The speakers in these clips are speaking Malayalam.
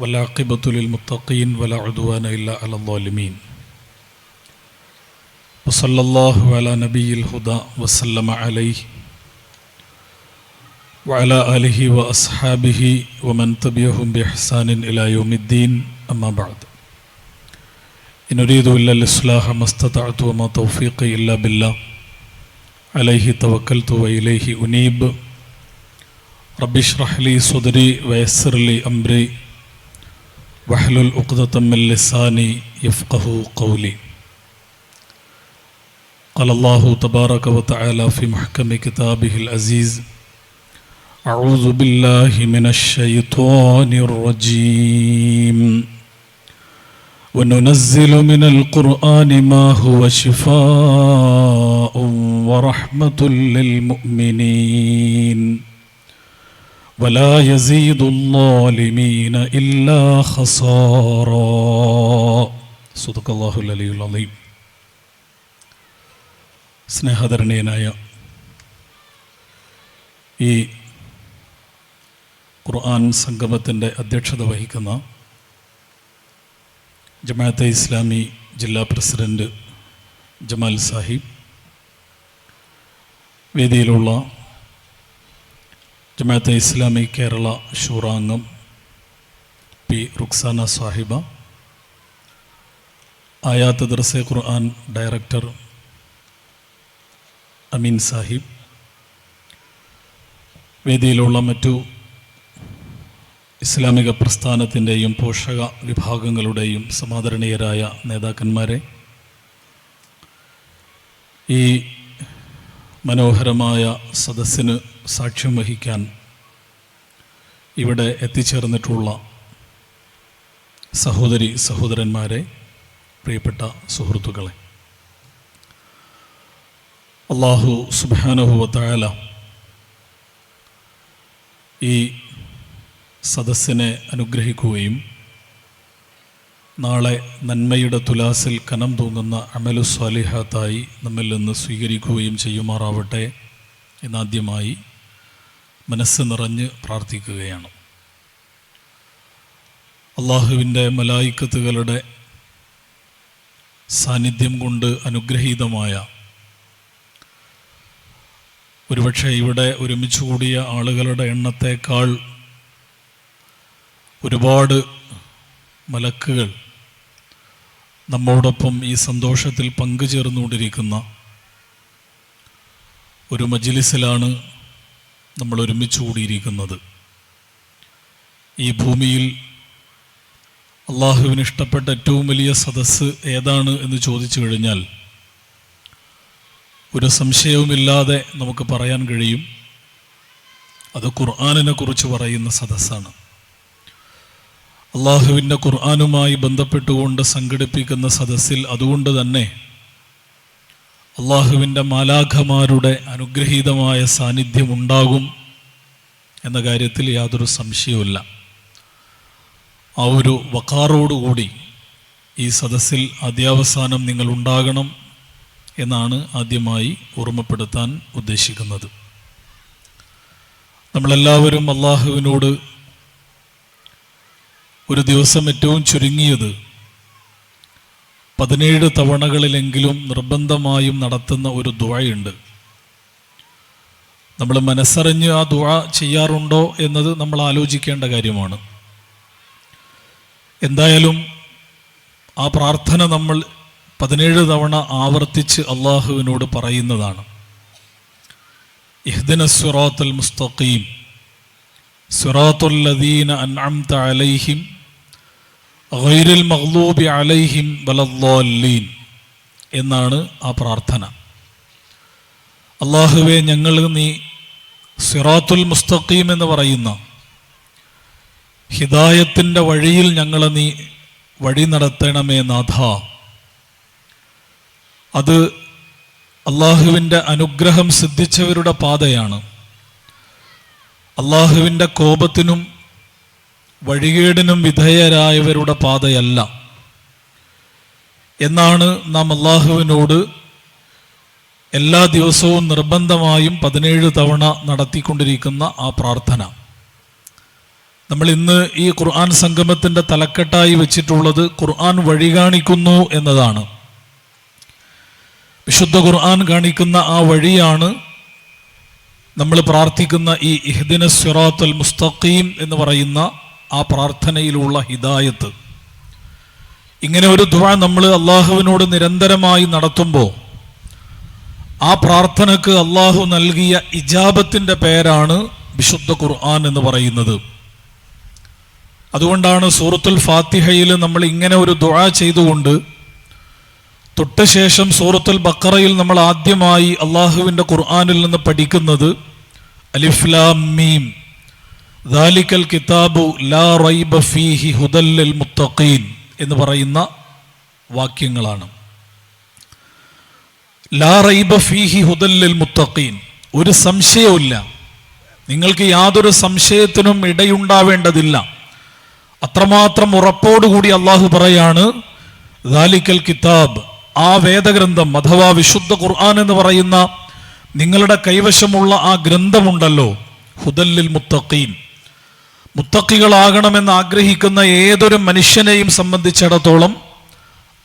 والعاقبة للمتقين ولا عدوان إلا على الظالمين. وصلى الله على نبي الهدى وسلم عليه وعلى آله وأصحابه ومن تبعهم بإحسان إلى يوم الدين. أما بعد إن أريد إلا الإصلاح ما استطعت وما توفيقي إلا بالله. عليه توكلت وإليه أنيب. رب اشرح لي صدري ويسر لي أمري. واحلل عقدة من لساني يفقه قولي. قال الله تبارك وتعالى في محكم كتابه العزيز أعوذ بالله من الشيطان الرجيم. وننزل من القرآن ما هو شفاء ورحمة للمؤمنين. ولا يزيد الظالمين إلا خسارا صدق الله العلي العظيم സ്നേഹധരണീയനായ ഈ ഖുർആൻ സംഗമത്തിൻ്റെ അധ്യക്ഷത വഹിക്കുന്ന ജമാഅത്തെ ഇസ്ലാമി ജില്ലാ പ്രസിഡന്റ് ജമാൽ സാഹിബ് വേദിയിലുള്ള ജമാഅത്തെ ഇസ്ലാമി കേരള ഷൂറാംഗം പി റുക്സാന സാഹിബ ആയാത്ത് ദർസെ ഖുർആൻ ഡയറക്ടർ അമീൻ സാഹിബ് വേദിയിലുള്ള മറ്റു ഇസ്ലാമിക പ്രസ്ഥാനത്തിന്റെയും പോഷക വിഭാഗങ്ങളുടെയും സമാദരണീയരായ നേതാക്കന്മാരെ ഈ മനോഹരമായ സദസ്സിന് സാക്ഷ്യം വഹിക്കാൻ ഇവിടെ എത്തിച്ചേർന്നിട്ടുള്ള സഹോദരി സഹോദരന്മാരെ പ്രിയപ്പെട്ട സുഹൃത്തുക്കളെ. അള്ളാഹു സുബാനുഭവത്തായാല ഈ സദസ്സിനെ അനുഗ്രഹിക്കുകയും നാളെ നന്മയുടെ തുലാസിൽ കനം തൂങ്ങുന്ന അമലു സ്വാലിഹാത്തായി നമ്മിൽ നിന്ന് സ്വീകരിക്കുകയും ചെയ്യുമാറാവട്ടെ എന്നാദ്യമായി മനസ്സ് നിറഞ്ഞ് പ്രാർത്ഥിക്കുകയാണ്. അള്ളാഹുവിന്റെ മലായിക്കത്തുകളുടെ സാന്നിധ്യം കൊണ്ട് അനുഗ്രഹീതമായ ഒരുപക്ഷെ ഇവിടെ ഒരുമിച്ച് കൂടിയ ആളുകളുടെ എണ്ണത്തേക്കാൾ ഒരുപാട് മലക്കുകൾ നമ്മോടൊപ്പം ഈ സന്തോഷത്തിൽ പങ്കുചേർന്നുകൊണ്ടിരിക്കുന്ന ഒരു മജിലിസിലാണ് നമ്മൾ ഒരുമിച്ച് കൂടിയിരിക്കുന്നത്. ഈ ഭൂമിയിൽ അള്ളാഹുവിന് ഇഷ്ടപ്പെട്ട ഏറ്റവും വലിയ സദസ്സ് ഏതാണ് എന്ന് ചോദിച്ചു കഴിഞ്ഞാൽ ഒരു സംശയവുമില്ലാതെ നമുക്ക് പറയാൻ കഴിയും അത് ഖുർആാനിനെ കുറിച്ച് പറയുന്ന സദസ്സാണ്. അള്ളാഹുവിന്റെ ഖുർആാനുമായി ബന്ധപ്പെട്ടുകൊണ്ട് സംഘടിപ്പിക്കുന്ന സദസ്സിൽ അതുകൊണ്ട് തന്നെ അള്ളാഹുവിന്റെ മാലാഖമാരുടെ അനുഗ്രഹീതമായ സാന്നിധ്യമുണ്ടാകും എന്ന കാര്യത്തിൽ യാതൊരു സംശയവുമില്ല. ആ ഒരു വക്കാറോടുകൂടി ഈ സദസ്സിൽ അധ്യാവസാനം നിങ്ങളുണ്ടാകണം എന്നാണ് ആദ്യമായി ഓർമ്മപ്പെടുത്താൻ ഉദ്ദേശിക്കുന്നത്. നമ്മളെല്ലാവരും അള്ളാഹുവിനോട് ഒരു ദിവസം ഏറ്റവും ചുരുങ്ങിയത് പതിനേഴ് തവണകളിലെങ്കിലും നിർബന്ധമായും നടത്തുന്ന ഒരു ദുഴയുണ്ട് നമ്മൾ മനസ്സറിഞ്ഞ് ആ ദുഴ ചെയ്യാറുണ്ടോ എന്നത് നമ്മൾ ആലോചിക്കേണ്ട കാര്യമാണ്. എന്തായാലും ആ പ്രാർത്ഥന നമ്മൾ പതിനേഴ് തവണ ആവർത്തിച്ച് അള്ളാഹുവിനോട് പറയുന്നതാണ്. ഇഹ്ദിന സുറാത്തുൽ മുസ്തഖീം. സുറാത്തുല്ലദീന അൻഅംത അലൈഹിം ഗൈറുൽ മഹ്ലൂബി അലൈഹിം വലദ്ദാല്ലീൻ എന്നാണ് ആ പ്രാർത്ഥന. അള്ളാഹുവെ ഞങ്ങൾ നീ സിറാത്തുൽ മുസ്തഖീം എന്ന് പറയുന്ന ഹിദായത്തിന്റെ വഴിയിൽ ഞങ്ങൾ നീ വഴി നടത്തണമേ നാഥ. അത് അള്ളാഹുവിന്റെ അനുഗ്രഹം സിദ്ധിച്ചവരുടെ പാതയാണ്. അള്ളാഹുവിന്റെ കോപത്തിനും വഴികേടിനും വിധേയരായവരുടെ പാതയല്ല. എന്നാണ് നാം അള്ളാഹുവിനോട് എല്ലാ ദിവസവും നിർബന്ധമായും പതിനേഴ് തവണ നടത്തിക്കൊണ്ടിരിക്കുന്ന ആ പ്രാർത്ഥന. നമ്മൾ ഇന്ന് ഈ ഖുർആൻ സംഗമത്തിന്റെ തലക്കെട്ടായി വെച്ചിട്ടുള്ളത് ഖുർആൻ വഴി കാണിക്കുന്നു എന്നതാണ്. വിശുദ്ധ ഖുർആൻ കാണിക്കുന്ന ആ വഴിയാണ് നമ്മൾ പ്രാർത്ഥിക്കുന്ന ഈ ഇഹ്ദിന സിറാത്തുൽ മുസ്തഖീം എന്ന് പറയുന്ന ആ പ്രാർത്ഥനയിലുള്ള ഹിദായത്ത്. ഇങ്ങനെ ഒരു ദുആ നമ്മൾ അള്ളാഹുവിനോട് നിരന്തരമായി നടത്തുമ്പോൾ ആ പ്രാർത്ഥനക്ക് അള്ളാഹു നൽകിയ ഇജാബത്തിന്റെ പേരാണ് വിശുദ്ധ ഖുർആൻ എന്ന് പറയുന്നത്. അതുകൊണ്ടാണ് സൂറത്തുൽ ഫാത്തിഹയിൽ നമ്മൾ ഇങ്ങനെ ഒരു ദുആ ചെയ്തുകൊണ്ട് തൊട്ട ശേഷം സൂറത്തുൽ ബക്കറയിൽ നമ്മൾ ആദ്യമായി അള്ളാഹുവിന്റെ ഖുർആനിൽ നിന്ന് പഠിക്കുന്നത് അലിഫ്ലാം മീം. ദാലിക്കൽ കിതാബു ലാ റൈബ ഫീഹി ഹുദല്ലിൽ മുത്തഖീൻ എന്ന് പറയുന്ന വാക്യങ്ങളാണ്. ലാ റൈബ ഫീഹി ഹുദല്ലിൽ മുത്തഖീൻ. ഒരു സംശയവുമില്ല. നിങ്ങൾക്ക് യാതൊരു സംശയത്തിനും ഇടയുണ്ടാവേണ്ടതില്ല. അത്രമാത്രം ഉറപ്പോടുകൂടി അള്ളാഹു പറയാണ് ദാലിക്കൽ കിതാബ് ആ വേദഗ്രന്ഥം അഥവാ വിശുദ്ധ ഖുർആൻ എന്ന് പറയുന്ന നിങ്ങളുടെ കൈവശമുള്ള ആ ഗ്രന്ഥമുണ്ടല്ലോ ഹുദല്ലിൽ മുത്തഖീൻ. മുത്തക്കികളാകണമെന്ന് ആഗ്രഹിക്കുന്ന ഏതൊരു മനുഷ്യനെയും സംബന്ധിച്ചിടത്തോളം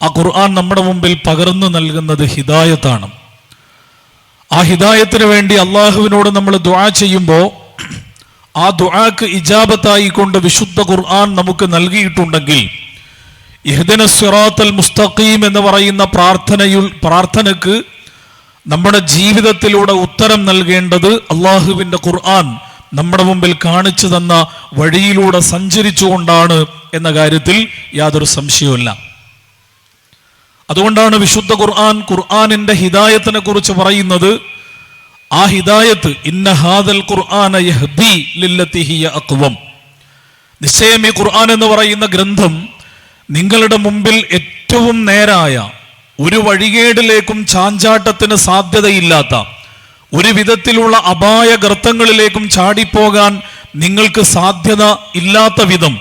ആ ഖുർആൻ നമ്മുടെ മുമ്പിൽ പകർന്നു നൽകുന്നത് ഹിദായത്താണ്. ആ ഹിദായത്തിന് വേണ്ടി അള്ളാഹുവിനോട് നമ്മൾ ദുആ ചെയ്യുമ്പോൾ ആ ദുആക്ക് ഇജാബത്തായി കൊണ്ട് വിശുദ്ധ ഖുർആൻ നമുക്ക് നൽകിയിട്ടുണ്ടെങ്കിൽ ഇഹ്ദിന സിറാത്തൽ മുസ്തഖീം എന്ന് പറയുന്ന പ്രാർത്ഥനയിൽ പ്രാർത്ഥനക്ക് നമ്മുടെ ജീവിതത്തിലൂടെ ഉത്തരം നൽകേണ്ടത് അള്ളാഹുവിന്റെ ഖുർആൻ നമ്മുടെ മുമ്പിൽ കാണിച്ചു തന്ന വഴിയിലൂടെ സഞ്ചരിച്ചുകൊണ്ടാണ് എന്ന കാര്യത്തിൽ യാതൊരു സംശയവുമില്ല. അതുകൊണ്ടാണ് വിശുദ്ധ ഖുർആൻ ഖുർആാനിന്റെ ഹിദായത്തിനെ കുറിച്ച് പറയുന്നത് ആ ഹിദായത്ത് ഇന്ന ഹാദൽ ഖുർആന അഖ്വം നിശ്ചയം ഈ ഖുർആൻ എന്ന് പറയുന്ന ഗ്രന്ഥം നിങ്ങളുടെ മുമ്പിൽ ഏറ്റവും നേരായ ഒരു വഴികേടിലേക്കും ചാഞ്ചാട്ടത്തിന് സാധ്യതയില്ലാത്ത ഒരു വിധത്തിലുള്ള അപായ ഗർത്തങ്ങളിലേക്കും ചാടിപ്പോകാൻ നിങ്ങൾക്ക് സാധ്യത ഇല്ലാത്ത വിധം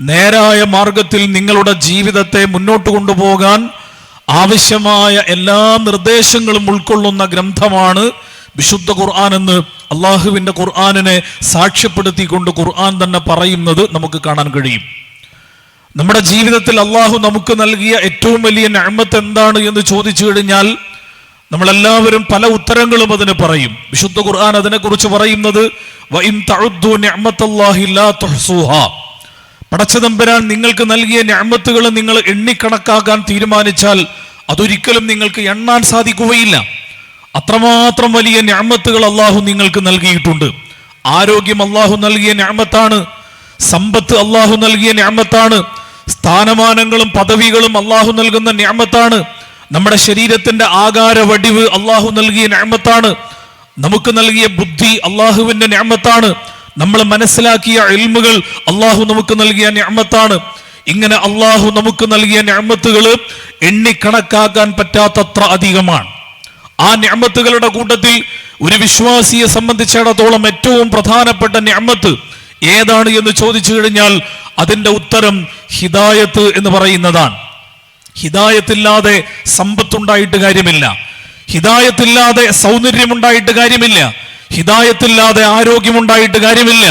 നേരായ മാർഗത്തിൽ നിങ്ങളുടെ ജീവിതത്തെ മുന്നോട്ട് കൊണ്ടുപോകാൻ ആവശ്യമായ എല്ലാ നിർദ്ദേശങ്ങളും ഉൾക്കൊള്ളുന്ന ഗ്രന്ഥമാണ് വിശുദ്ധ ഖുർആൻ എന്ന് അള്ളാഹുവിന്റെ ഖുർആാനിനെ സാക്ഷ്യപ്പെടുത്തിക്കൊണ്ട് ഖുർആൻ തന്നെ പറയുന്നത് നമുക്ക് കാണാൻ കഴിയും. നമ്മുടെ ജീവിതത്തിൽ അള്ളാഹു നമുക്ക് നൽകിയ ഏറ്റവും വലിയ നഅ്മത്ത് എന്താണ് എന്ന് ചോദിച്ചു കഴിഞ്ഞാൽ നമ്മളെല്ലാവരും പല ഉത്തരങ്ങളും അതിന് പറയും. വിശുദ്ധ ഖുർആൻ അതിനെക്കുറിച്ച് പറയുന്നത് പടച്ചതമ്പരാൻ നിങ്ങൾക്ക് നൽകിയ ഞാമത്തുകൾ നിങ്ങൾ എണ്ണിക്കണക്കാക്കാൻ തീരുമാനിച്ചാൽ അതൊരിക്കലും നിങ്ങൾക്ക് എണ്ണാൻ സാധിക്കുകയില്ല. അത്രമാത്രം വലിയ ഞാമത്തുകൾ അള്ളാഹു നിങ്ങൾക്ക് നൽകിയിട്ടുണ്ട്. ആരോഗ്യം അള്ളാഹു നൽകിയ ഞാമത്താണ് സമ്പത്ത് അള്ളാഹു നൽകിയ ഞാമത്താണ് സ്ഥാനമാനങ്ങളും പദവികളും അള്ളാഹു നൽകുന്ന ഞാമത്താണ് നമ്മുടെ ശരീരത്തിന്റെ ആകാര വടിവ് അള്ളാഹു നൽകിയ ഞാമത്താണ് നമുക്ക് നൽകിയ ബുദ്ധി അള്ളാഹുവിന്റെ ഞാമത്താണ് നമ്മൾ മനസ്സിലാക്കിയ എൽമുകൾ അള്ളാഹു നമുക്ക് നൽകിയ ഞാമത്താണ് ഇങ്ങനെ അള്ളാഹു നമുക്ക് നൽകിയ ഞാമത്തുകൾ എണ്ണിക്കണക്കാക്കാൻ പറ്റാത്തത്ര അധികമാണ്. ആ ഞാമത്തുകളുടെ കൂട്ടത്തിൽ ഒരു വിശ്വാസിയെ സംബന്ധിച്ചിടത്തോളം ഏറ്റവും പ്രധാനപ്പെട്ട ഞാമത്ത് ഏതാണ് എന്ന് ചോദിച്ചു കഴിഞ്ഞാൽ അതിന്റെ ഉത്തരം ഹിദായത്ത് എന്ന് പറയുന്നതാണ്. ഹിദായത്തില്ലാതെ സമ്പത്തുണ്ടായിട്ട് കാര്യമില്ല. ഹിതായത്തില്ലാതെ സൗന്ദര്യമുണ്ടായിട്ട് കാര്യമില്ല. ഹിതായത്തില്ലാതെ ആരോഗ്യമുണ്ടായിട്ട് കാര്യമില്ല.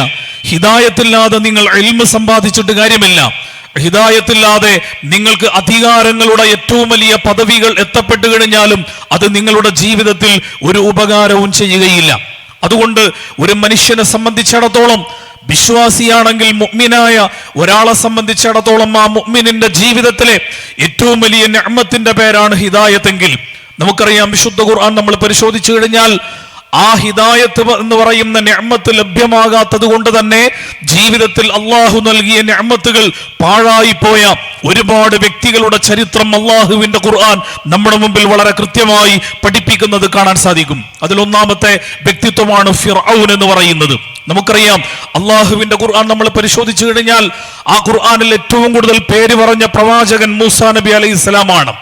ഹിതായത്തില്ലാതെ നിങ്ങൾ എൽമ സമ്പാദിച്ചിട്ട് കാര്യമില്ല. ഹിതായത്തില്ലാതെ നിങ്ങൾക്ക് അധികാരങ്ങളുടെ ഏറ്റവും വലിയ പദവികൾ എത്തപ്പെട്ടു കഴിഞ്ഞാലും അത് നിങ്ങളുടെ ജീവിതത്തിൽ ഒരു ഉപകാരവും ചെയ്യുകയില്ല. അതുകൊണ്ട് ഒരു മനുഷ്യനെ സംബന്ധിച്ചിടത്തോളം വിശ്വാസിയാണെങ്കിൽ മുഗ്മിനായ ഒരാളെ സംബന്ധിച്ചിടത്തോളം ആ മുഗ്മിനിന്റെ ജീവിതത്തിലെ ഏറ്റവും വലിയ ഞമ്മത്തിന്റെ പേരാണ് ഹിദായത്തെങ്കിൽ. നമുക്കറിയാം വിശുദ്ധ ഖുർആൻ നമ്മൾ പരിശോധിച്ചു കഴിഞ്ഞാൽ ആ ഹിദായത്ത് എന്ന് പറയുന്ന ഞമ്മത്ത് ലഭ്യമാകാത്തത് കൊണ്ട് തന്നെ ജീവിതത്തിൽ അള്ളാഹു നൽകിയ ഞമ്മത്തുകൾ പാഴായി പോയ ഒരുപാട് വ്യക്തികളുടെ ചരിത്രം അള്ളാഹുവിന്റെ ഖുർആൻ നമ്മുടെ മുമ്പിൽ വളരെ കൃത്യമായി പഠിപ്പിക്കുന്നത് കാണാൻ സാധിക്കും. അതിലൊന്നാമത്തെ വ്യക്തിത്വമാണ് ഫിർഔൻ എന്ന് പറയുന്നത്. നമുക്കറിയാം അള്ളാഹുവിന്റെ ഖുർആൻ നമ്മൾ പരിശോധിച്ചു കഴിഞ്ഞാൽ ആ ഖുർആനിൽ ഏറ്റവും കൂടുതൽ പേര് പറഞ്ഞ പ്രവാചകൻ മൂസാ നബി അലൈഹി ഇസ്ലാമാണ്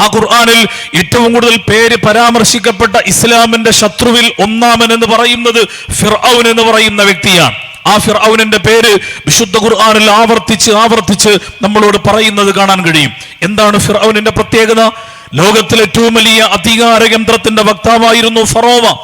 ആ ഖുർആാനിൽ ഏറ്റവും കൂടുതൽ പേര് പരാമർശിക്കപ്പെട്ട ഇസ്ലാമിന്റെ ശത്രുവിൽ ഒന്നാമൻ എന്ന് പറയുന്നത് ഫിർഔൻ എന്ന് പറയുന്ന വ്യക്തിയാണ്. ആ ഫിർഔനിന്റെ പേര് വിശുദ്ധ ഖുർആാനിൽ ആവർത്തിച്ച് ആവർത്തിച്ച് നമ്മളോട് പറയുന്നത് കാണാൻ കഴിയും. എന്താണ് ഫിർഔനിന്റെ പ്രത്യേകത? ലോകത്തിലെ ഏറ്റവും വലിയ അധികാര കേന്ദ്രത്തിന്റെ വക്താവായിരുന്നു ഫറോവ.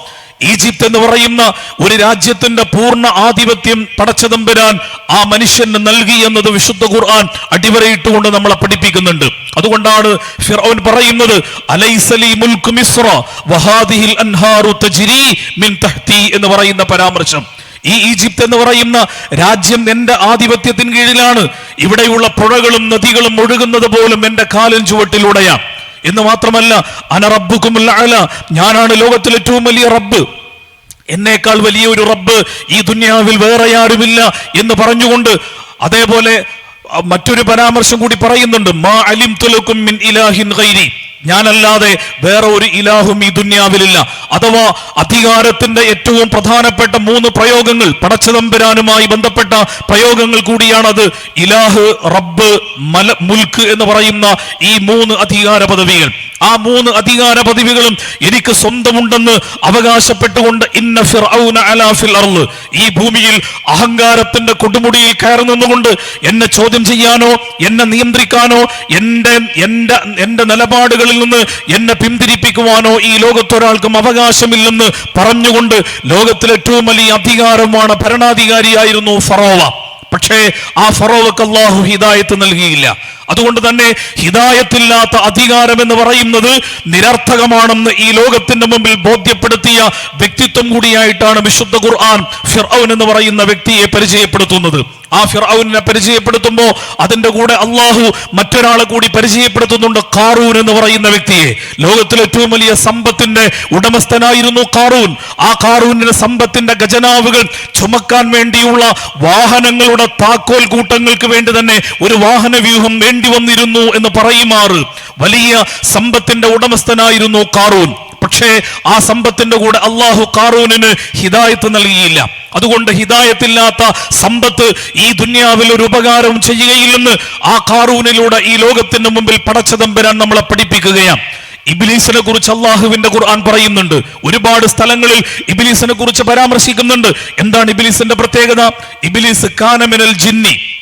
ഈജിപ്ത് എന്ന് പറയുന്ന ഒരു രാജ്യത്തിന്റെ പൂർണ ആധിപത്യം പടച്ചതമ്പരാൻ ആ മനുഷ്യന് നൽകി എന്നത് വിശുദ്ധ ഖുർആൻ അടിവരയിട്ടുകൊണ്ട് നമ്മളെ പഠിപ്പിക്കുന്നുണ്ട്. അതുകൊണ്ടാണ് ഫിറോൻ പറയുന്നത് അലൈസലി മുൽക്ക് മിസ്ര വഹാദിഹിൽ അൻഹാറു തജ്രി മിൻ തഹ്തി എന്ന് പറയുന്ന പരാമർശം. ഈ ഈജിപ്ത് എന്ന് പറയുന്ന രാജ്യം എന്റെ ആധിപത്യത്തിന് കീഴിലാണ്. ഇവിടെയുള്ള പുഴകളും നദികളും ഒഴുകുന്നത് പോലും എന്റെ കാലും ചുവട്ടിലൂടെയാണ്. എന്ന് മാത്രമല്ല അനറബുക്കുമുള്ള അല ഞാനാണ് ലോകത്തിലെ ഏറ്റവും വലിയ റബ്ബ്. എന്നേക്കാൾ വലിയ ഒരു റബ്ബ് ഈ ദുന്യാവിൽ വേറെ ആരുമില്ല എന്ന് പറഞ്ഞുകൊണ്ട് അതേപോലെ മറ്റൊരു പരാമർശം കൂടി പറയുന്നുണ്ട് മാ അലിം തുലക്കും മിൻ ഇലാഹിൻ ഗൈരി. ഞാനല്ലാതെ വേറെ ഒരു ഇലാഹും ഈ ദുന്യാവിലില്ല. അഥവാ അധികാരത്തിന്റെ ഏറ്റവും പ്രധാനപ്പെട്ട മൂന്ന് പ്രയോഗങ്ങൾ പടച്ചതമ്പരാനുമായി ബന്ധപ്പെട്ട പ്രയോഗങ്ങൾ കൂടിയാണത് ഇലാഹ് റബ്ബ് മല മുൽക്ക് എന്ന് പറയുന്ന ഈ മൂന്ന് അധികാര പദവികൾ. ആ മൂന്ന് അധികാര പദവികളും എനിക്ക് സ്വന്തമുണ്ടെന്ന് അവകാശപ്പെട്ടുകൊണ്ട് ഇന്ന ഫിർഔന അലാഫിൽ അർൾ ഈ ഭൂമിയിൽ അഹങ്കാരത്തിന്റെ കൊടുമുടിയിൽ കയറി നിന്നുകൊണ്ട് എന്നെ ചോദ്യം ചെയ്യാനോ എന്നെ നിയന്ത്രിക്കാനോ എന്റെ എന്റെ എന്റെ നിലപാടുകളിൽ നിന്ന് എന്നെ പിന്തിരിപ്പിക്കുവാനോ ഈ ലോകത്തൊരാൾക്കും അവകാശമില്ലെന്ന് പറഞ്ഞുകൊണ്ട് ലോകത്തിലെ ഏറ്റവും വലിയ അധികാരമാണ് ഭരണാധികാരിയായിരുന്നു ഫറോവ. പക്ഷേ ആ ഫറോവക്ക് അള്ളാഹു ഹിദായത്ത് നൽകിയില്ല. അതുകൊണ്ട് തന്നെ ഹിതായത്തില്ലാത്ത അധികാരം എന്ന് പറയുന്നത് നിരർത്ഥകമാണെന്ന് ഈ ലോകത്തിന്റെ മുമ്പിൽ ബോധ്യപ്പെടുത്തിയ വ്യക്തിത്വം കൂടിയായിട്ടാണ് വിശുദ്ധ ഖുർആൻ ഫിർഔൻ എന്ന് പറയുന്ന വ്യക്തിയെ പരിചയപ്പെടുത്തുന്നത്. ആ ഫിർഔനെ പരിചയപ്പെടുത്തുമ്പോൾ അതിന്റെ കൂടെ അള്ളാഹു മറ്റൊരാളെ കൂടി പരിചയപ്പെടുത്തുന്നുണ്ട് കാറൂൻ എന്ന് പറയുന്ന വ്യക്തിയെ. ലോകത്തിലെ ഏറ്റവും വലിയ സമ്പത്തിന്റെ ഉടമസ്ഥനായിരുന്നു കാറൂൻ ആ കാറൂനിന്റെ സമ്പത്തിന്റെ ഖജനാവുകൾ ചുമക്കാൻ വേണ്ടിയുള്ള വാഹനങ്ങളുടെ താക്കോൽ കൂട്ടങ്ങൾക്ക് വേണ്ടി തന്നെ ഒരു വാഹന വ്യൂഹം വേണ്ടി വന്നിരുന്നു എന്ന് പറയുമാറ്. വലിയ സമ്പത്തിന്റെ ഉടമസ്ഥനായിരുന്നു കാറൂൻ. പക്ഷേ ആ സമ്പത്തിന്റെ കൂടെ അള്ളാഹു കാറൂനിന് ഹിദായത്ത് നൽകിയില്ല. അതുകൊണ്ട് ഹിദായത്തില്ലാത്ത സമ്പത്ത് ഈ ദുന്യാവിൽ ഒരു ഉപകാരവും ചെയ്യുകയില്ലെന്ന് ആ കാറൂനിലൂടെ ഈ ലോകത്തിന് മുമ്പിൽ പടച്ചതമ്പരാൻ നമ്മളെ പഠിപ്പിക്കുകയാണ്. ഇബിലീസിനെ കുറിച്ച് അള്ളാഹുവിന്റെ ഖുർആൻ പറയുന്നുണ്ട്. ഒരുപാട് സ്ഥലങ്ങളിൽ ഇബിലീസിനെ കുറിച്ച് പരാമർശിക്കുന്നുണ്ട്. എന്താണ് ഇബിലീസിന്റെ പ്രത്യേകത? ഇബിലീസ് കാനമിനൽ ജിന്നി.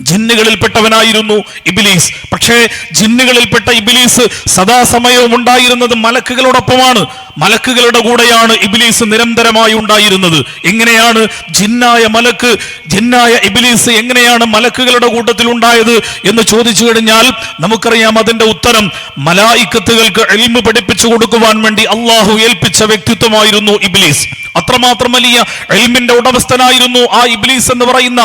ജിന്നുകളിൽപ്പെട്ടവനായിരുന്നു ഇബിലീസ്. പക്ഷേ ജിന്നുകളിൽപ്പെട്ട ഇബിലീസ് സദാസമയവും ഉണ്ടായിരുന്നത് മലക്കുകളോടൊപ്പമാണ്. മലക്കുകളുടെ കൂടെയാണ് ഇബിലീസ് നിരന്തരമായി ഉണ്ടായിരുന്നത്. എങ്ങനെയാണ് ജിന്നായ മലക്ക് ജിന്നായ ഇബിലീസ് എങ്ങനെയാണ് മലക്കുകളുടെ കൂട്ടത്തിൽ ഉണ്ടായത് എന്ന് ചോദിച്ചു കഴിഞ്ഞാൽ നമുക്കറിയാം അതിന്റെ ഉത്തരം മലായിക്കത്തുകൾക്ക് എൽമ് പഠിപ്പിച്ചു കൊടുക്കുവാൻ വേണ്ടി അള്ളാഹു ഏൽപ്പിച്ച വ്യക്തിത്വമായിരുന്നു ഇബിലീസ്. അത്രമാത്രം വലിയ എൽമിന്റെ ഉടമസ്ഥനായിരുന്നു ആ ഇബ്ലീസ് എന്ന് പറയുന്ന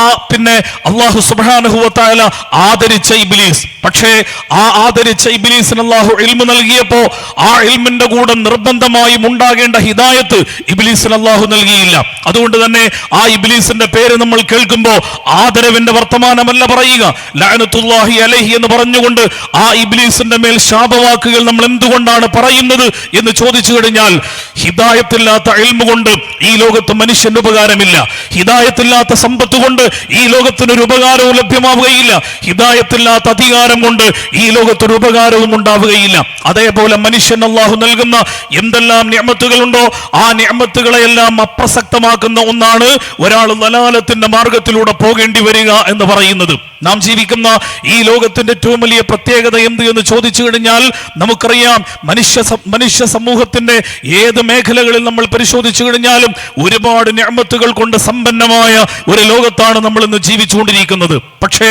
ആ പിന്നെ അള്ളാഹു സുബാനുഹുവത്തായ ആദരിച്ച ഇബിലീസ്. പക്ഷേ ആ ആദരിച്ച ഇബിലീസിന് അള്ളാഹു എൽമു നൽകിയപ്പോ ആ എൽമിന്റെ കൂടെ നിർബന്ധമായും ഉണ്ടാകേണ്ട ഹിദായത്ത് ഇബ്ലീസിന് അള്ളാഹു നൽകിയില്ല. അതുകൊണ്ട് തന്നെ ആ ഇബ്ലീസിന്റെ പേര് നമ്മൾ കേൾക്കുമ്പോ ആദരവിന്റെ വർത്തമാനമല്ല പറയുക. ലാനത്തുല്ലാഹി അലഹി എന്ന് പറഞ്ഞുകൊണ്ട് ആ ഇബ്ലീസിന്റെ മേൽ ശാപവാക്കുകൾ നമ്മൾ എന്തുകൊണ്ടാണ് പറയുന്നത് എന്ന് ചോദിച്ചു കഴിഞ്ഞാൽ ഹിദായത്തില്ലാത്ത എൽമ കൊണ്ട് ഈ ലോകത്ത് മനുഷ്യന് ഉപകാരമില്ല. ഹിതായത്തില്ലാത്ത സമ്പത്ത് കൊണ്ട് ഈ ലോകത്തിനൊരു ഉപകാരവും ലഭ്യമാവുകയില്ല. ഹിതായത്തില്ലാത്ത അധികാരം കൊണ്ട് ഈ ലോകത്തൊരു ഉപകാരവും ഉണ്ടാവുകയില്ല. അതേപോലെ മനുഷ്യൻ അള്ളാഹു നൽകുന്ന എന്തെല്ലാം നിയമത്തുകളുണ്ടോ ആ നിയമത്തുകളെയെല്ലാം അപ്രസക്തമാക്കുന്ന ഒന്നാണ് ഒരാൾ നലാലത്തിന്റെ മാർഗത്തിലൂടെ പോകേണ്ടി വരിക എന്ന് പറയുന്നത്. നാം ജീവിക്കുന്ന ഈ ലോകത്തിന്റെ ഏറ്റവും വലിയ പ്രത്യേകത എന്ത് എന്ന് ചോദിച്ചു കഴിഞ്ഞാൽ നമുക്കറിയാം മനുഷ്യ മനുഷ്യ സമൂഹത്തിന്റെ ഏത് മേഖലകളിൽ നമ്മൾ പരിശോധിച്ചു കഴിഞ്ഞാലും ഒരുപാട് ഞാമത്തുകൾ കൊണ്ട് സമ്പന്നമായ ഒരു ലോകത്താണ് നമ്മൾ ഇന്ന് ജീവിച്ചുകൊണ്ടിരിക്കുന്നത്. പക്ഷേ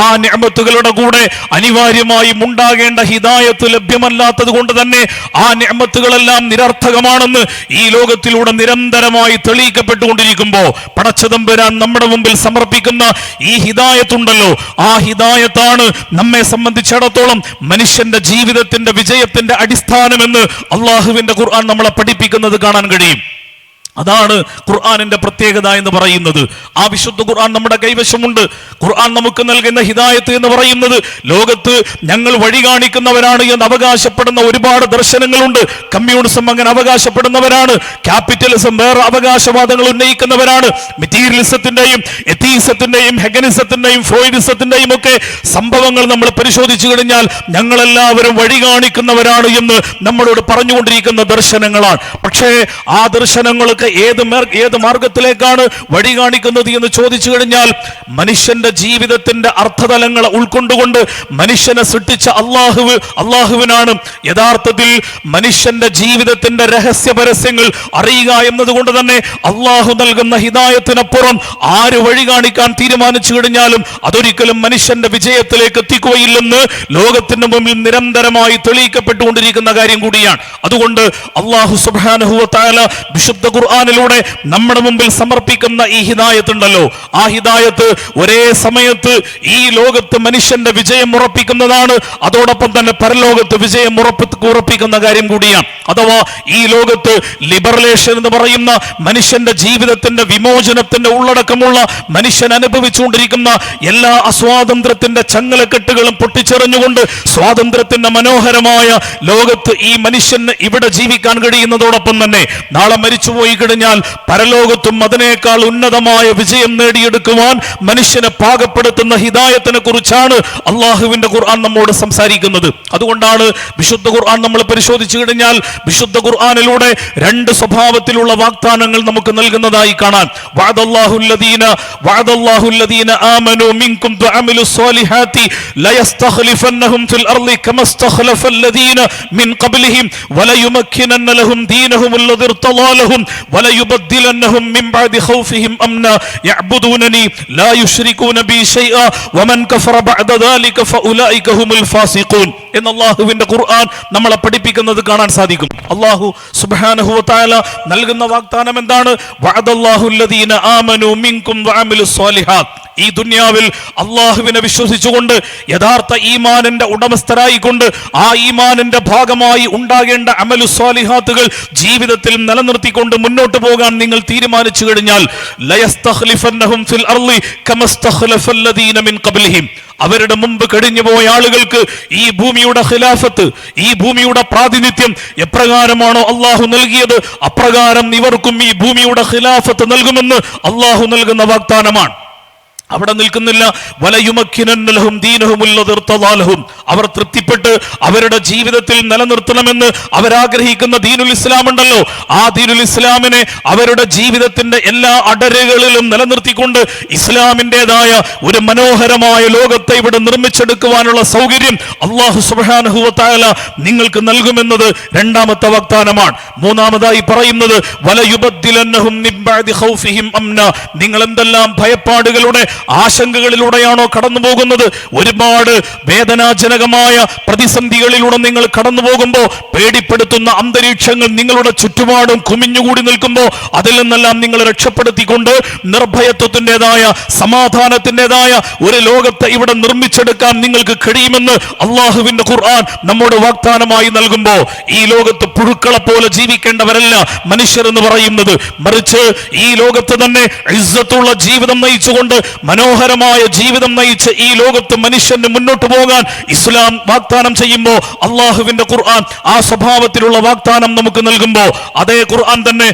ആ ഞാമത്തുകളുടെ കൂടെ അനിവാര്യമായും ഉണ്ടാകേണ്ട ഹിതായത്ത് ലഭ്യമല്ലാത്തത് കൊണ്ട് തന്നെ ആ ഞാമത്തുകളെല്ലാം നിരർത്ഥകമാണെന്ന് ഈ ലോകത്തിലൂടെ നിരന്തരമായി തെളിയിക്കപ്പെട്ടുകൊണ്ടിരിക്കുമ്പോൾ പടച്ചതമ്പുരാൻ നമ്മുടെ മുമ്പിൽ സമർപ്പിക്കുന്ന ഈ ഹിതായത്തുണ്ടല്ലോ ആ ഹിതായത്താണ് നമ്മെ സംബന്ധിച്ചിടത്തോളം മനുഷ്യന്റെ ജീവിതത്തിന്റെ വിജയത്തിന്റെ അടിസ്ഥാനമെന്ന് അള്ളാഹുവിന്റെ ഖുർആൻ നമ്മളെ പഠിപ്പിക്കുന്നത് കാണാൻ കഴിയും. അതാണ് ഖുർആാനിന്റെ പ്രത്യേകത എന്ന് പറയുന്നത്. ആ വിശുദ്ധ ഖുർആൻ നമ്മുടെ കൈവശമുണ്ട്. ഖുർആൻ നമുക്ക് നൽകുന്ന ഹിദായത്ത് എന്ന് പറയുന്നത് ലോകത്ത് ഞങ്ങൾ വഴി കാണിക്കുന്നവരാണ് എന്ന് അവകാശപ്പെടുന്ന ഒരുപാട് ദർശനങ്ങളുണ്ട്. കമ്മ്യൂണിസം അങ്ങനെ അവകാശപ്പെടുന്നവരാണ്. ക്യാപിറ്റലിസം വേറെ അവകാശവാദങ്ങൾ ഉന്നയിക്കുന്നവരാണ്. മെറ്റീരിയലിസത്തിന്റെയും എത്തീസത്തിന്റെയും ഹെഗനിസത്തിന്റെയും ഫ്രോയിഡിസത്തിന്റെയും ഒക്കെ സംഭവങ്ങൾ നമ്മൾ പരിശോധിച്ചു കഴിഞ്ഞാൽ ഞങ്ങളെല്ലാവരും വഴി കാണിക്കുന്നവരാണ് എന്ന് നമ്മളോട് പറഞ്ഞുകൊണ്ടിരിക്കുന്ന ദർശനങ്ങളാണ്. പക്ഷേ ആ ദർശനങ്ങളൊക്കെ ഏത് ഏത് മാർഗത്തിലേക്കാണ് വഴി കാണിക്കുന്നത് എന്ന് ചോദിച്ചു കഴിഞ്ഞാൽ മനുഷ്യന്റെ ജീവിതത്തിന്റെ അർത്ഥതലങ്ങളെ ഉൾക്കൊണ്ടുകൊണ്ട് മനുഷ്യനെ സൃഷ്ടിച്ച അള്ളാഹുവ് അള്ളാഹുവിനാണ്. യഥാർത്ഥത്തിൽ മനുഷ്യന്റെ ജീവിതത്തിന്റെ രഹസ്യ പരസ്യങ്ങൾ അറിയുക എന്നതുകൊണ്ട് തന്നെ അള്ളാഹു നൽകുന്ന ഹിതായത്തിനപ്പുറം ആര് വഴി കാണിക്കാൻ തീരുമാനിച്ചു കഴിഞ്ഞാലും അതൊരിക്കലും മനുഷ്യന്റെ വിജയത്തിലേക്ക് എത്തിക്കുകയില്ലെന്ന് ലോകത്തിന്റെ മുമ്പിൽ നിരന്തരമായി തെളിയിക്കപ്പെട്ടുകൊണ്ടിരിക്കുന്ന കാര്യം കൂടിയാണ്. അതുകൊണ്ട് അള്ളാഹു സുബാനുഹുവത്തായ വിശുദ്ധ ഖുർആാനിലൂടെ നമ്മുടെ മുമ്പിൽ സമർപ്പിക്കുന്ന ഈ ഹിദായത്ത് ഉണ്ടല്ലോ ആ ഹിദായത്ത് ഒരേ സമയത്ത് ഈ ലോകത്ത് മനുഷ്യന്റെ വിജയം ഉറപ്പിക്കുന്നതാണ്. അതോടൊപ്പം തന്നെ പരലോകത്ത് വിജയം ഉറപ്പ് ഉറപ്പിക്കുന്ന കാര്യം കൂടിയാണ്. അഥവാ ഈ ലോകത്ത് ലിബറലേഷൻ എന്ന് പറയുന്ന മനുഷ്യന്റെ ജീവിതത്തിന്റെ വിമോചനത്തിന്റെ ഉള്ളടക്കമുള്ള മനുഷ്യൻ അനുഭവിച്ചുകൊണ്ടിരിക്കുന്ന എല്ലാ അസ്വാതന്ത്ര്യത്തിന്റെ ചങ്ങലക്കെട്ടുകളും പൊട്ടിച്ചെറിഞ്ഞുകൊണ്ട് സ്വാതന്ത്ര്യത്തിന്റെ മനോഹരമായ ലോകത്ത് ഈ മനുഷ്യന് ഇവിടെ ജീവിക്കാൻ കഴിയുന്നതോടൊപ്പം തന്നെ നാളെ മരിച്ചുപോയി കഴിഞ്ഞാൽ പരലോകത്തും അതിനേക്കാൾ ഉന്നതമായ വിജയം നേടിയെടുക്കുവാൻ മനുഷ്യനെ പാകപ്പെടുത്തുന്ന ഹിതായത്തിനെ കുറിച്ചാണ് അള്ളാഹുവിന്റെ ഖുർആൻ നമ്മോട് സംസാരിക്കുന്നത്. അതുകൊണ്ടാണ് വിശുദ്ധ ഖുർആൻ നമ്മൾ പരിശോധിച്ചു കഴിഞ്ഞാൽ വിശുദ്ധ ഖുർആാനിലൂടെ രണ്ട് സ്വഭാവത്തിലുള്ള വാഗ്ദാനങ്ങൾ നമുക്ക് നൽകുന്നതായി കാണാൻ വാദല്ലാഹുല്ലദീന വാദല്ലാഹുല്ലദീന ആമനു മിൻകും വഅമിലു സ്വാലിഹാതി ലയസ്തഖ്ലിഫന്നഹും ഫിൽ അർളി കമസ്തഖ്ലഫല്ലദീന മിൻ ഖബ്ലിഹിം വലയുമക്കിനന്ന ലഹും ദീനഹും അല്ലദി وليبدلنهم من بعد خوفهم امنا يعبدونني لا يشركون بي شيئا ومن كفر بعد ذلك فاولئك هم الفاسقون എന്ന് അള്ളാഹുവിന്റെ ഖുർആൻ നമ്മളെ പഠിപ്പിക്കുന്നത് കാണാൻ സാധിക്കും അള്ളാഹു സുബ്ഹാനഹു വതആല നൽകുന്ന വാഗ്ദാനം എന്താണ് വഅദല്ലാഹുല്ലദീന ആമനു മിൻകും വഅമിലു സ്വാലിഹാത്ത് ഈ ദുന്യാവിൽ അള്ളാഹുവിനെ വിശ്വസിച്ചുകൊണ്ട് യഥാർത്ഥ ഈമാനിന്റെ ഉടമസ്ഥരായിക്കൊണ്ട് ആ ഈമാനിന്റെ ഭാഗമായി ഉണ്ടാകേണ്ട അമലു സ്വാലിഹാത്തുകൾ ജീവിതത്തിൽ നിലനിർത്തിക്കൊണ്ട് മുന്നോട്ട് പോകാൻ നിങ്ങൾ തീരുമാനിച്ചു കഴിഞ്ഞാൽ അവരുടെ മുമ്പ് കഴിഞ്ഞുപോയ ആളുകൾക്ക് ഈ ഭൂമിയുടെ ഖിലാഫത്ത് ഈ ഭൂമിയുടെ പ്രാതിനിധ്യം എപ്രകാരമാണോ അള്ളാഹു നൽകിയത് അപ്രകാരം ഇവർക്കും ഈ ഭൂമിയുടെ ഖിലാഫത്ത് നൽകുമെന്ന് അള്ളാഹു നൽകുന്ന വാഗ്ദാനമാണ്. അവിടെ നിൽക്കുന്നില്ല. വലയുമക്കിനന്നലഹും ദീനഹുമുല്ലതിർത്തലാലഹും അവർ തൃപ്തിപ്പെട്ട് അവരുടെ ജീവിതത്തിൽ നിലനിർത്തണമെന്ന് അവരാഗ്രഹിക്കുന്ന ദീനുൽ ഇസ്ലാം ഉണ്ടല്ലോ. ആ ദീനുൽ ഇസ്ലാമിനെ അവരുടെ ജീവിതത്തിന്റെ എല്ലാ അടരുകളിലും നിലനിർത്തിക്കൊണ്ട് ഇസ്ലാമിന്റെതായ ഒരു മനോഹരമായ ലോകത്തെ ഇവിടെ നിർമ്മിച്ചെടുക്കുവാനുള്ള സൗകര്യം അള്ളാഹു സുബാനഹുവത്തായ നിങ്ങൾക്ക് നൽകുമെന്നത് രണ്ടാമത്തെ വാഗ്ദാനമാണ്. മൂന്നാമതായി പറയുന്നത് വലയുബദ്ദിലും നിങ്ങൾ എന്തെല്ലാം ഭയപ്പാടുകളുടെ ആശങ്കകളിലൂടെയാണോ കടന്നു പോകുന്നത് ഒരുപാട് വേദനാജനകമായ പ്രതിസന്ധികളിലൂടെ നിങ്ങൾ കടന്നു പോകുമ്പോൾ പേടിപ്പെടുത്തുന്ന അന്തരീക്ഷങ്ങൾ നിങ്ങളുടെ ചുറ്റുപാടും കുമിഞ്ഞുകൂടി നിൽക്കുമ്പോൾ അതിൽ നിന്നെല്ലാം നിങ്ങൾ രക്ഷപ്പെടുത്തിക്കൊണ്ട് നിർഭയത്വത്തിന്റെതായ സമാധാനത്തിന്റെതായ ഒരു ലോകത്തെ ഇവിടെ നിർമ്മിച്ചെടുക്കാൻ നിങ്ങൾക്ക് കഴിയുമെന്ന് അള്ളാഹുവിന്റെ ഖുർആൻ നമ്മോട് വാഗ്ദാനമായി നൽകുമ്പോൾ ഈ ലോകത്ത് പുഴുക്കളെ പോലെ ജീവിക്കേണ്ടവരല്ല മനുഷ്യർ എന്ന് പറയുന്നത്. മറിച്ച് ഈ ലോകത്ത് തന്നെ ഇസ്സത്തുള്ള ജീവിതം നയിച്ചുകൊണ്ട് മനോഹരമായ ജീവിതം നയിച്ച് ഈ ലോകത്ത് മനുഷ്യന് മുന്നോട്ട് പോകാൻ ഇസ്ലാം വാഗ്ദാനം ചെയ്യുമ്പോൾ അള്ളാഹുവിന്റെ ഖുർആൻ ആ സ്വഭാവത്തിലുള്ള വാഗ്ദാനം നമുക്ക് നൽകുമ്പോൾ അതേ ഖുർആൻ തന്നെ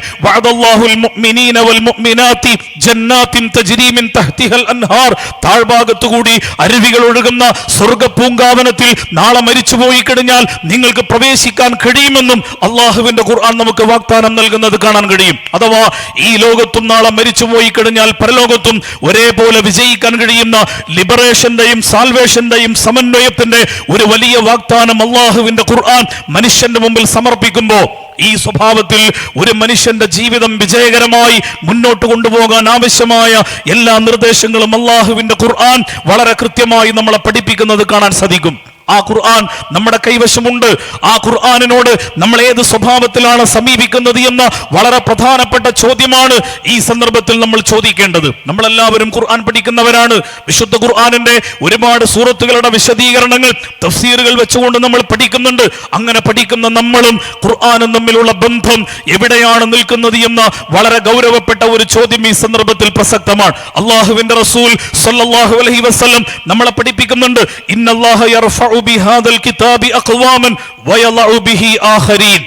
താഴ്ഭാഗത്തുകൂടി അരുവികൾ ഒഴുകുന്ന സ്വർഗ പൂങ്കാവനത്തിൽ നാളെ മരിച്ചു പോയി കഴിഞ്ഞാൽ നിങ്ങൾക്ക് പ്രവേശിക്കാൻ കഴിയുമെന്നും അള്ളാഹുവിന്റെ ഖുർആൻ നമുക്ക് വാഗ്ദാനം നൽകുന്നത് കാണാൻ കഴിയും. അഥവാ ഈ ലോകത്തും നാളെ മരിച്ചുപോയി കഴിഞ്ഞാൽ പരലോകത്തും ഒരേപോലെ വിജയിക്കാൻ കഴിയുന്ന ലിബറേഷന്റെയും സാൽവേഷന്റെയും സമന്വയത്തിന്റെ ഒരു വലിയ വാഗ്ദാനം അള്ളാഹുവിന്റെ ഖുർആൻ മനുഷ്യന്റെ മുമ്പിൽ സമർപ്പിക്കുമ്പോൾ ഈ സ്വഭാവത്തിൽ ഒരു മനുഷ്യന്റെ ജീവിതം വിജയകരമായി മുന്നോട്ട് കൊണ്ടുപോകാൻ ആവശ്യമായ എല്ലാ നിർദ്ദേശങ്ങളും അള്ളാഹുവിന്റെ ഖുർആൻ വളരെ കൃത്യമായി നമ്മളെ പഠിപ്പിക്കുന്നത് കാണാൻ സാധിക്കും. ആ ഖുർആൻ നമ്മുടെ കൈവശമുണ്ട്. ആ ഖുർആാനിനോട് നമ്മൾ ഏത് സ്വഭാവത്തിലാണ് സമീപിക്കുന്നത് എന്ന വളരെ പ്രധാനപ്പെട്ട ചോദ്യമാണ് ഈ സന്ദർഭത്തിൽ നമ്മൾ ചോദിക്കേണ്ടത്. നമ്മളെല്ലാവരും ഖുർആൻ പഠിക്കുന്നവരാണ്. വിശുദ്ധ ഖുർആാനിന്റെ ഒരുപാട് സൂറത്തുകളുടെ വിശദീകരണങ്ങൾ തഫ്സീറുകൾ വെച്ചുകൊണ്ട് നമ്മൾ പഠിക്കുന്നുണ്ട്. അങ്ങനെ പഠിക്കുന്ന നമ്മളും ഖുർആാനും തമ്മിലുള്ള ബന്ധം എവിടെയാണ് നിൽക്കുന്നത് എന്ന വളരെ ഗൗരവപ്പെട്ട ഒരു ചോദ്യം ഈ സന്ദർഭത്തിൽ പ്രസക്തമാണ്. അള്ളാഹുവിന്റെ റസൂൽ സല്ലല്ലാഹു അലൈഹി വസല്ലം നമ്മളെ പഠിപ്പിക്കുന്നുണ്ട്. ഇന്നല്ലാഹു ബിഹാദൽ കിതാബി അഖ്വാമൻ വയളഉ ബിഹി ആഖരീൻ.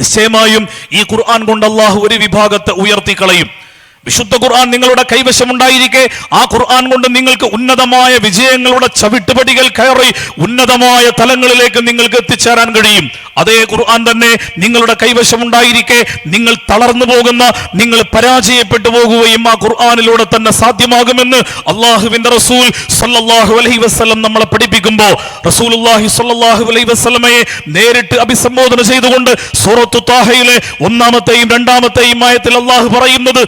നിശ്ചയമായും ഈ ഖുർആൻ കൊണ്ട് അള്ളാഹു ഒരു വിഭാഗത്തെ ഉയർത്തിക്കളയും. വിശുദ്ധ ഖുർആൻ നിങ്ങളുടെ കൈവശമുണ്ടായിരിക്കെ. ആ ഖുർആൻ കൊണ്ട് നിങ്ങൾക്ക് ഉന്നതമായ വിജയങ്ങളുടെ ചവിട്ടുപടികൾ കയറി ഉന്നതമായ തലങ്ങളിലേക്ക് നിങ്ങൾക്ക് എത്തിച്ചേരാൻ കഴിയും. അതേ ഖുർആൻ തന്നെ നിങ്ങളുടെ കൈവശമുണ്ടായിരിക്കെ. നിങ്ങൾ തളർന്നു പോകുന്ന നിങ്ങൾ പരാജയപ്പെട്ടു പോകുകയും ആ ഖുർആനിലൂടെ തന്നെ സാധ്യമാകുമെന്ന് അള്ളാഹുവിന്റെ റസൂൽ സല്ലാഹു അലൈഹി വസ്ലം നമ്മളെ പഠിപ്പിക്കുമ്പോൾ റസൂലുള്ളാഹി സല്ലല്ലാഹു അലൈഹി വസ്ലമയെ നേരിട്ട് അഭിസംബോധന ചെയ്തുകൊണ്ട് സൂറത്തു താഹയിലെ ഒന്നാമത്തെയും രണ്ടാമത്തെയും ആയത്തിൽ അള്ളാഹു പറയുന്നത്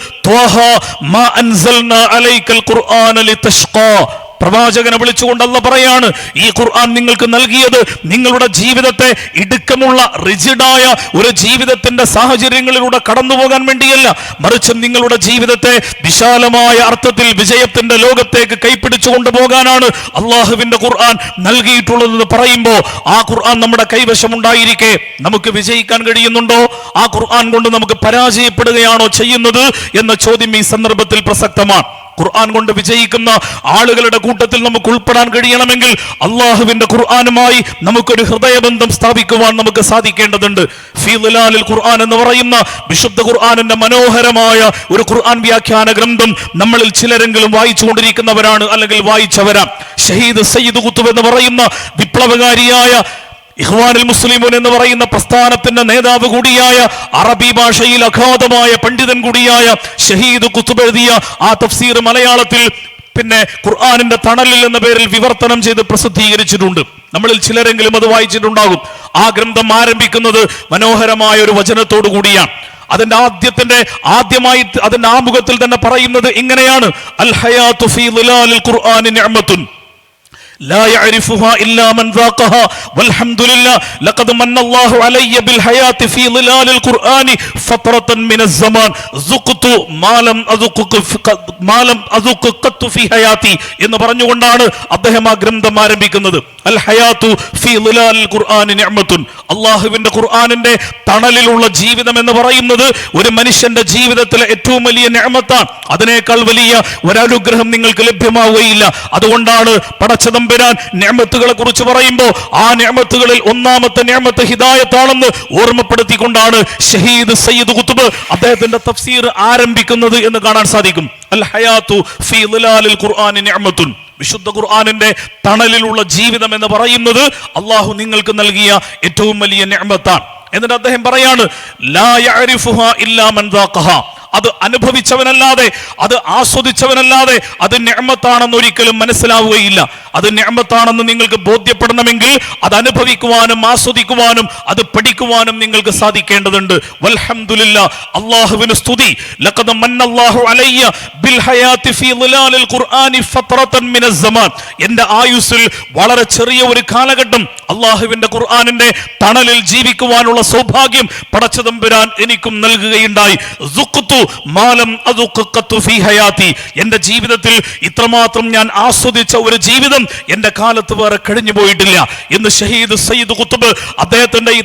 الله ما أنزلنا عليك القرآن لتشقى. പ്രവാചകനെ വിളിച്ചുകൊണ്ടല്ല പറയാണ് ഈ ഖുർആൻ നിങ്ങൾക്ക് നൽകിയത് നിങ്ങളുടെ ജീവിതത്തെ ഇടുക്കമുള്ള റിജിഡായ ഒരു ജീവിതത്തിന്റെ സാഹചര്യങ്ങളിലൂടെ കടന്നു പോകാൻ വേണ്ടിയല്ല. മറിച്ച് നിങ്ങളുടെ ജീവിതത്തെ വിശാലമായ അർത്ഥത്തിൽ വിജയത്തിന്റെ ലോകത്തേക്ക് കൈപ്പിടിച്ചു കൊണ്ടുപോകാനാണ് അള്ളാഹുവിന്റെ ഖുർആൻ നൽകിയിട്ടുള്ളതെന്ന് പറയുമ്പോൾ ആ ഖുർആൻ നമ്മുടെ കൈവശം കൈവശമുണ്ടായിരിക്കെ. നമുക്ക് വിജയിക്കാൻ കഴിയുന്നുണ്ടോ? ആ ഖുർആൻ കൊണ്ട് നമുക്ക് പരാജയപ്പെടുകയാണോ ചെയ്യുന്നത്? എന്ന ചോദ്യം ഈ സന്ദർഭത്തിൽ പ്രസക്തമാണ്. ഖുർആൻ കൊണ്ട് വിജയിക്കുന്ന ആളുകളുടെ കൂട്ടത്തിൽ നമുക്ക് ഉൾപ്പെടാൻ കഴിയണമെങ്കിൽ അള്ളാഹുവിന്റെ ഖുർആനുമായി നമുക്കൊരു ഹൃദയബന്ധം സ്ഥാപിക്കുവാൻ നമുക്ക് സാധിക്കേണ്ടതുണ്ട്. ഫീലാലിൽ ഖുർആൻ എന്ന് പറയുന്ന വിശുദ്ധ ഖുർആാനിന്റെ മനോഹരമായ ഒരു ഖുർആൻ വ്യാഖ്യാന ഗ്രന്ഥം നമ്മളിൽ ചിലരെങ്കിലും വായിച്ചു കൊണ്ടിരിക്കുന്നവരാണ് അല്ലെങ്കിൽ വായിച്ചവരാ. ഷഹീദ് സയ്യിദ് കുത്തുബ് എന്ന് പറയുന്ന വിപ്ലവകാരിയായ ഇഹ്വാനുൽ മുസ്ലിമുൻ എന്ന് പറയുന്ന പ്രസ്ഥാനത്തിന്റെ നേതാവ് കൂടിയായ അറബി ഭാഷയിൽ അഗാധമായ പണ്ഡിതൻ കൂടിയായ ഷഹീദ് കുത്തുബ് എഴുതിയ ആ തഫ്സീർ മലയാളത്തിൽ പിന്നെ ഖുർആാനിന്റെ തണലിൽ എന്ന പേരിൽ വിവർത്തനം ചെയ്ത് പ്രസിദ്ധീകരിച്ചിട്ടുണ്ട്. നമ്മളിൽ ചിലരെങ്കിലും അത് വായിച്ചിട്ടുണ്ടാകും. ആ ഗ്രന്ഥം ആരംഭിക്കുന്നത് മനോഹരമായ ഒരു വചനത്തോടു കൂടിയാണ്. അതിന്റെ ആദ്യത്തിന്റെ ആദ്യമായി അതിന്റെ ആമുഖത്തിൽ തന്നെ പറയുന്നത് ഇങ്ങനെയാണ്. അൽ ഹയാത്തു ഫീ ളിലാലിൽ ഖുർആനി നിഅമത്തുൻ. لا يعرفها إلا من ذاقها والحمد لله لقد من الله علي بالحياة في ظلال القرآن فترة من الزمان ذقت ما لم أذق ما لم أذق قط في حياتي എന്ന് പറഞ്ഞുകൊണ്ടാണ് അദ്ദേഹം ആ ഗ്രന്ഥം ആരംഭിക്കുന്നത് അൽ ഹയാത്തു ഫി ളിലാലിൽ ഖുർആനി നിഅമത്തുൻ അള്ളാഹുവിന്റെ ഖുർആനിന്റെ തണലിലുള്ള ജീവിതം എന്ന് പറയുന്നത് ഒരു മനുഷ്യന്റെ ജീവിതത്തിലെ ഏറ്റവും വലിയ നിഅമത്താണ് അതിനേക്കാൾ വലിയ ഒരനുഗ്രഹം നിങ്ങൾക്ക് ലഭ്യമാവുകയില്ല അതുകൊണ്ടാണ് പടച്ചതമ്പുരാൻ ഞാമത്തുകളെ കുറിച്ച് പറയുമ്പോൾ ആ ഞാമത്തുകളിൽ ഒന്നാമത്തെ ഞാമത്ത് ഹിദായത്താണെന്ന് ഓർമ്മപ്പെടുത്തിക്കൊണ്ടാണ് ഷഹീദ് സയ്യിദ് കുത്തുബ് അദ്ദേഹത്തിന്റെ തഫ്സീർ ആരംഭിക്കുന്നത് എന്ന് കാണാൻ സാധിക്കും. അൽ ഹയാത്തു ഫീ ഖുർആനി നിഅമത്തുൻ. വിശുദ്ധ ഖുർആാനിന്റെ തണലിലുള്ള ജീവിതം എന്ന് പറയുന്നത് അള്ളാഹു നിങ്ങൾക്ക് നൽകിയ ഏറ്റവും വലിയ ഞാമത്താണ് എന്നിട്ട് അദ്ദേഹം പറയാണ് ലാ ഇല്ലാ മൻ അത് അനുഭവിച്ചവനല്ലാതെ അത് ആസ്വദിച്ചവനല്ലാതെ അത് ഞമ്മത്താണെന്ന് ഒരിക്കലും മനസ്സിലാവുകയില്ല. അത് ഞമ്മത്താണെന്ന് നിങ്ങൾക്ക് ബോധ്യപ്പെടണമെങ്കിൽ അത് അനുഭവിക്കുവാനും ആസ്വദിക്കുവാനും അത് പഠിക്കുവാനും നിങ്ങൾക്ക് സാധിക്കേണ്ടതുണ്ട്. വൽഹംദുലില്ല അള്ളാഹുവിന് സ്തുതി. ലഖദ് മന്നല്ലാഹു അലയ്യ ബിൽ ഹയാത്തി ഫീ ഖുർആനി ഫത്രതൻ മിനസ് സമാൻ ആയുസ്സിൽ വളരെ ചെറിയ ഒരു കാലഘട്ടം അള്ളാഹുവിന്റെ ഖുർആനിന്റെ തണലിൽ ജീവിക്കുവാനുള്ള സൗഭാഗ്യം പടച്ചതമ്പുരാൻ എനിക്കും നൽകുകയുണ്ടായി. സുഖ്തു മാലം ഫീ ഹയാത്തി. എന്റെ ജീവിതത്തിൽ ഇത്രമാത്രം ഞാൻ ആസ്വദിച്ച ഒരു ജീവിതം എന്റെ കാലത്ത് വേറെ കഴിഞ്ഞു പോയിട്ടില്ല എന്ന് ഷഹീദ് സയ്യിദ് കുത്തുബ് അദ്ദേഹത്തിന്റെ ഈ